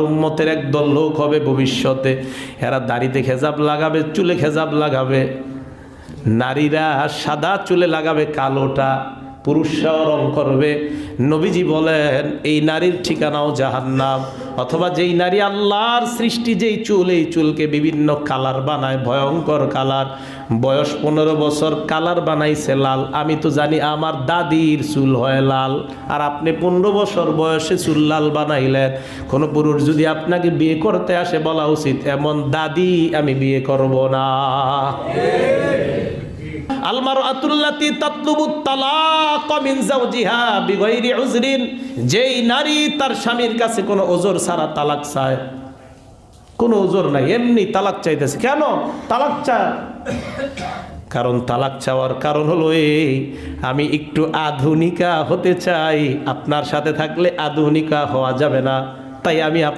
উম্মতের একদল লোক হবে ভবিষ্যতে। এরা দাড়িতে খেজাব লাগাবে, চুলে খেজাব লাগাবে। নারীরা সাদা চুলে লাগাবে, কালোটা পুরুষরাও রং করবে। নবীজি বলেন, এই নারীর ঠিকানাও জাহান্নাম। অথবা যেই নারী আল্লাহর সৃষ্টি যেই চুল, এই চুলকে বিভিন্ন কালার বানায়, ভয়ঙ্কর কালার। বয়স পনেরো বছর, কালার বানাইছে লাল। আমি তো জানি আমার দাদির চুল হয় লাল। আর আপনি পনেরো বছর বয়সে চুল লাল বানাইলেন। কোনো পুরুষ যদি আপনাকে বিয়ে করতে আসে, বলা উচিত, এমন দাদি আমি বিয়ে করব না। আলমার আতুল্লাতি তালাক যেই নারী তার স্বামীর কাছে কোনো ওজর তালাক কোনো ওজোর নাই, এমনি তালাক চাইতেছে। কেন? তালাক কারণ তালাক চাওয়ার কারণ হলো এই আমি একটু আধুনিকা হতে চাই, আপনার সাথে থাকলে আধুনিকা হওয়া যাবে না, তাই আমি আপনার